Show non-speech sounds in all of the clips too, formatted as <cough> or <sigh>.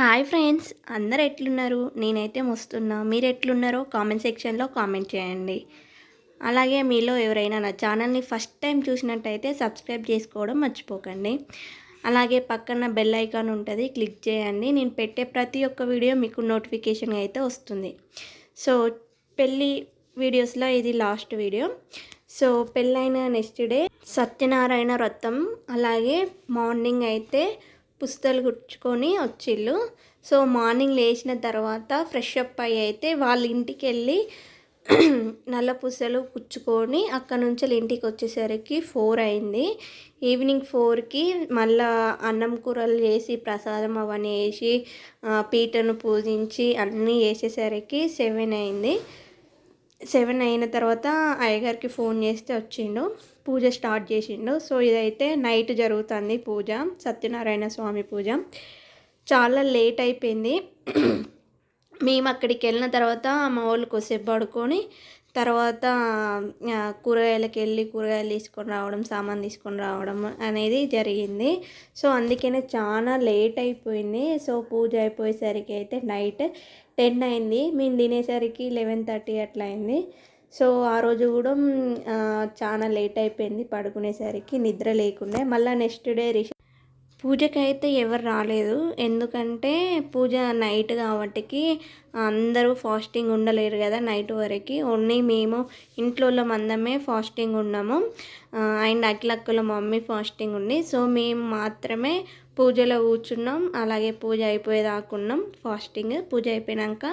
Hi friends అందరు ఎట్లున్నారు? నేనైతే మస్తున్నా. మీరు ఎట్లున్నారో కామెంట్ సెక్షన్లో కామెంట్ చేయండి. అలాగే మీలో ఎవరైనా నా ఛానల్ని ఫస్ట్ టైం చూసినట్టయితే సబ్స్క్రైబ్ చేసుకోవడం మర్చిపోకండి. అలాగే పక్కన బెల్ ఐకాన్ ఉంటుంది క్లిక్ చేయండి. నేను పెట్టే ప్రతి ఒక్క వీడియో మీకు నోటిఫికేషన్ అయితే వస్తుంది. సో పెళ్ళి వీడియోస్లో ఇది లాస్ట్ వీడియో. సో పెళ్ళైన నెక్స్ట్ డే సత్యనారాయణ వ్రతం అలాగే మార్నింగ్ అయితే పుస్తలు గుచ్చుకొని వచ్చిళ్ళు. సో మార్నింగ్ లేచిన తర్వాత ఫ్రెష్ అప్ అయ్యి అయితే వాళ్ళ ఇంటికి వెళ్ళి <clears throat> నల్ల పుస్తలు కుచ్చుకొని అక్కడ నుంచి వాళ్ళ ఇంటికి వచ్చేసరికి ఫోర్ అయింది. ఈవినింగ్ ఫోర్కి మళ్ళా అన్నం కూరలు చేసి ప్రసాదం అవన్నీ వేసి పీటను పూజించి అన్నీ వేసేసరికి సెవెన్ అయింది. సెవెన్ అయిన తర్వాత అయ్యగారికి ఫోన్ చేస్తే వచ్చిండు. పూజ స్టార్ట్ చేసిండు. సో ఇదైతే నైట్ జరుగుతుంది పూజ. సత్యనారాయణ స్వామి పూజ. చాలా లేట్ అయిపోయింది. మేము అక్కడికి వెళ్ళిన తర్వాత మా వాళ్ళు కొసేపు పడుకొని తర్వాత కూరగాయలకు వెళ్ళి కూరగాయలు తీసుకొని రావడం సామాన్ తీసుకొని రావడం అనేది జరిగింది. సో అందుకనే చాలా లేట్ అయిపోయింది. సో పూజ అయిపోయేసరికి అయితే నైట్ టెన్ అయింది. మేము తినేసరికి లెవెన్ థర్టీ అట్లా అయింది. సో ఆ రోజు కూడా చాలా లేట్ అయిపోయింది పడుకునేసరికి నిద్ర లేకుండే. మళ్ళీ నెక్స్ట్ డే రిష పూజకైతే ఎవరు రాలేదు. ఎందుకంటే పూజ నైట్ కాబట్టికి అందరూ ఫాస్టింగ్ ఉండలేరు కదా నైట్ వరకు. ఓన్లీ మేము ఇంట్లో మందమే ఫాస్టింగ్ ఉన్నాము. అండ్ అఖిలక్కల మమ్మీ ఫాస్టింగ్ ఉంది. సో మేము మాత్రమే పూజలో కూర్చున్నాం. అలాగే పూజ అయిపోయేదాకా ఉన్నాం. ఫాస్టింగ్ పూజ అయిపోయాక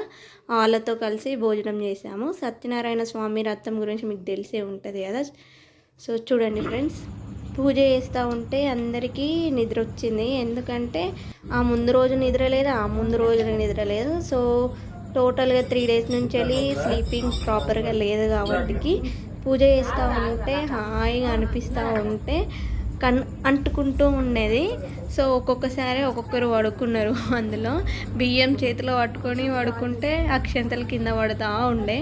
వాళ్ళతో కలిసి భోజనం చేసాము సత్యనారాయణ స్వామి రథం గురించి మీకు తెలిసే ఉంటుంది కదా. సో చూడండి ఫ్రెండ్స్. పూజ చేస్తూ ఉంటే అందరికీ నిద్ర వచ్చింది. ఎందుకంటే ఆ ముందు రోజు నిద్ర లేదు ఆ ముందు రోజు నిద్ర లేదు. సో టోటల్గా త్రీ డేస్ నుంచి వెళ్ళి స్లీపింగ్ ప్రాపర్గా లేదు కాబట్టి పూజ చేస్తూ ఉంటే హాయిగా అనిపిస్తూ ఉంటే కన్ అంటుకుంటూ ఉండేది. సో ఒక్కొక్కసారి ఒక్కొక్కరు పడుకున్నారు <laughs> అందులో. బియ్యం చేతిలో పట్టుకొని పడుకుంటే అక్షంతలు కింద పడుతూ ఉండే.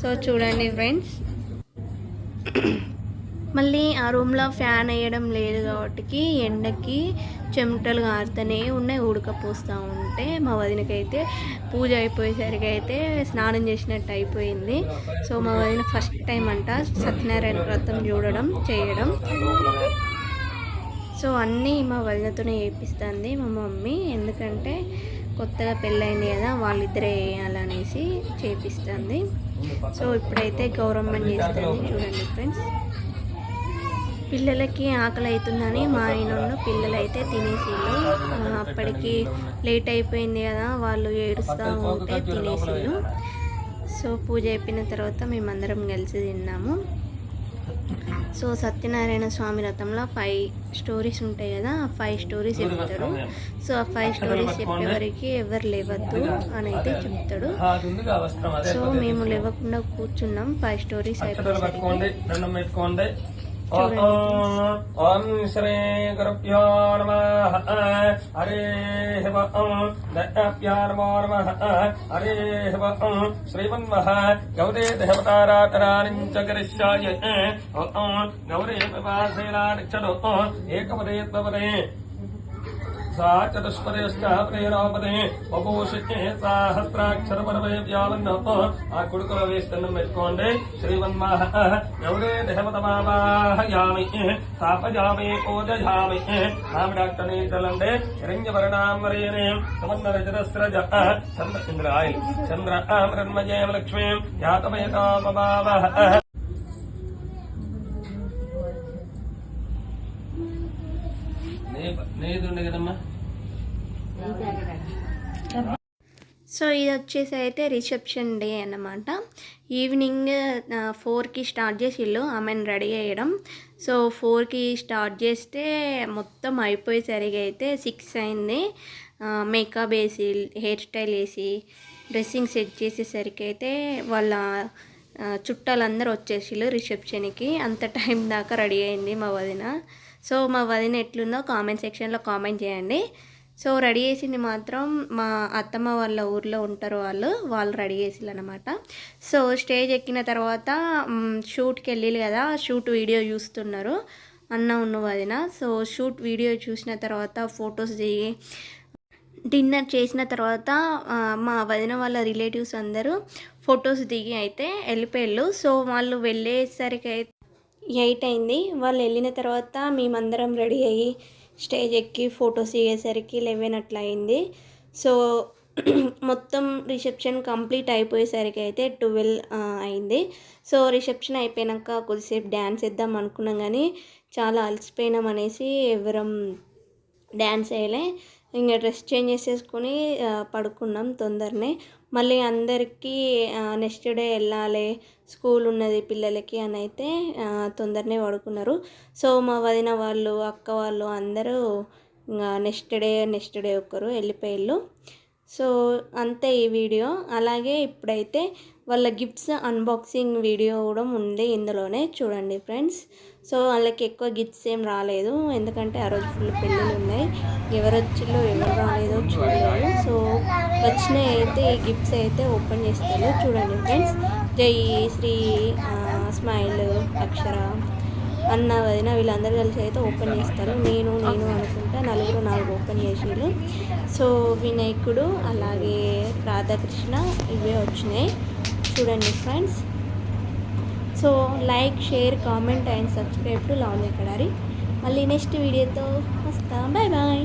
సో చూడండి ఫ్రెండ్స్. <clears throat> మళ్ళీ ఆ రూమ్లో ఫ్యాన్ వేయడం లేదు కాబట్టి ఎండకి చెమటలు కారుతూనే ఉన్నాయి. ఉడకపోస్తూ ఉంటే మా వదినకైతే పూజ అయిపోయేసరికి అయితే స్నానం చేసినట్టు అయిపోయింది. సో మా వదిన ఫస్ట్ టైం అంట సత్యనారాయణ వ్రతం చూడడం చేయడం. సో అన్నీ మా వదినతోనే చేపిస్తుంది మా మమ్మీ. ఎందుకంటే కొత్తగా పెళ్ళైంది కదా వాళ్ళిద్దరే వేయాలనేసి చేపిస్తుంది. సో ఇప్పుడైతే గౌరమ్మని చేస్తుంది. చూడండి ఫ్రెండ్స్. పిల్లలకి ఆకలి అవుతుందని మా ఆయన పిల్లలు అయితే తినేసిళ్ళు. అప్పటికి లేట్ అయిపోయింది కదా వాళ్ళు ఏడుస్తూ ఉంటే తినేసిళ్ళు. సో పూజ అయిపోయిన తర్వాత మేమందరం కలిసి తిన్నాము. సో సత్యనారాయణ స్వామి రథంలో ఫైవ్ స్టోరీస్ ఉంటాయి కదా ఆ ఫైవ్ స్టోరీస్ చెప్తాడు. సో ఆ ఫైవ్ స్టోరీస్ చెప్పేవరకు ఎవరు లేవద్దు అని అయితే చెప్తాడు. సో మేము లేవకుండా కూర్చున్నాం ఫైవ్ స్టోరీస్ అక్షతలు ॐ श्री गुरुभ्यो नमः हरेः ॐ दयाप्यार्मो नमः हरेः ॐ श्रीमन्मः गौरे देवतारातराणिम् च करिष्याय गौरे प्रभासेना रक्षतु एकपदे त्वपदे सा చతుష్పదేష్టాः ప్రేరాపదే బభూషికే సాహస్రాక్షరపరమే వ్యావన్న ఆ కొడుకుల వేస్తన్నం పెట్టుకోండి శ్రీమన్మాహ గౌరే దేవతమావాహయామి స్థాపయామి పూజయామి ఆవిడాక్టనే చలండి హిరణ్యవర్ణామరేణే సమన్నరజరస్రజ చంద్ర ఇంద్ర ఆయిల్ చంద్ర ఆమృన్మయేమ లక్ష్మీం కదమ్మా? సో ఇది వచ్చేసి అయితే రిసెప్షన్ డే అన్నమాట. ఈవినింగ్ ఫోర్కి స్టార్ట్ చేసిళ్ళు ఆమెను రెడీ చేయడం. సో ఫోర్కి స్టార్ట్ చేస్తే మొత్తం అయిపోయేసరికి అయితే సిక్స్ అయింది. మేకప్ వేసి హెయిర్ స్టైల్ వేసి డ్రెస్సింగ్ సెట్ చేసేసరికి అయితే వాళ్ళ చుట్టాలందరూ వచ్చేసిళ్ళు రిసెప్షన్కి. అంత టైం దాకా రెడీ అయింది మా వదిన. సో మా వదిన ఎట్లుందో కామెంట్ సెక్షన్లో కామెంట్ చేయండి. సో రెడీ చేసింది మాత్రం మా అత్తమ్మ వాళ్ళ ఊర్లో ఉంటారు వాళ్ళు వాళ్ళు రెడీ చేసిల్లు అనమాట సో స్టేజ్ ఎక్కిన తర్వాత షూట్కి వెళ్ళి కదా షూట్ వీడియో చూస్తున్నారు అన్న ఉన్న వదిన. సో షూట్ వీడియో చూసిన తర్వాత ఫొటోస్ దిగి డిన్నర్ చేసిన తర్వాత మా వదిన వాళ్ళ రిలేటివ్స్ అందరూ ఫొటోస్ దిగి అయితే వెళ్ళిపోయారు సో వాళ్ళు వెళ్ళేసరికి అయితే ఎయిట్ అయింది. వాళ్ళు వెళ్ళిన తర్వాత మేమందరం రెడీ అయ్యి స్టేజ్ ఎక్కి ఫొటోస్ దిగేసరికి లెవెన్ అట్లా అయింది. సో <clears throat> మొత్తం రిసెప్షన్ కంప్లీట్ అయిపోయేసరికి అయితే ట్వెల్వ్ అయింది. సో రిసెప్షన్ అయిపోయాక కొద్దిసేపు డ్యాన్స్ వేద్దాం అనుకున్నాం కానీ చాలా అలసిపోయినాం అనేసి ఎవరం డ్యాన్స్ వేయలే. ఇంకా డ్రెస్ చేంజ్ చేసేసుకొని పడుకున్నాం తొందరనే. మళ్ళీ అందరికీ నెక్స్ట్ డే వెళ్ళాలి. స్కూల్ ఉన్నది పిల్లలకి అని అయితే తొందరనే పడుకున్నారు. సో మా వదిన వాళ్ళు అక్క వాళ్ళు అందరూ ఇంకా నెక్స్ట్ డే నెక్స్ట్ డే ఒకరు వెళ్ళిపోయారు సో అంతే ఈ వీడియో. అలాగే ఇప్పుడైతే వాళ్ళ గిఫ్ట్స్ అన్బాక్సింగ్ వీడియో కూడా ఉంది ఇందులోనే చూడండి ఫ్రెండ్స్. సో వాళ్ళకి ఎక్కువ గిఫ్ట్స్ ఏం రాలేదు. ఎందుకంటే ఆ రోజు ఫుల్ పెళ్ళిళ్ళు ఉన్నాయి. ఎవరు వచ్చిలో ఎవరు రాలేదో చూడలేదు సో వచ్చినాయి అయితే ఈ గిఫ్ట్స్ అయితే ఓపెన్ చేస్తారు చూడండి ఫ్రెండ్స్. జై శ్రీ స్మైల్ అక్షర. అన్న వదిన వీళ్ళందరూ కలిసి అయితే ఓపెన్ చేస్తారు. నేను నేను అనుకుంటా నలుగురు నాలుగు ఓపెన్ చేసేది సో వినాయకుడు అలాగే రాధాకృష్ణ ఇవే వచ్చినాయి. చూడండి friends. So like share comment and subscribe to love Kadari. మళ్ళీ నెక్స్ట్ వీడియోతో వస్తాం. Bye bye.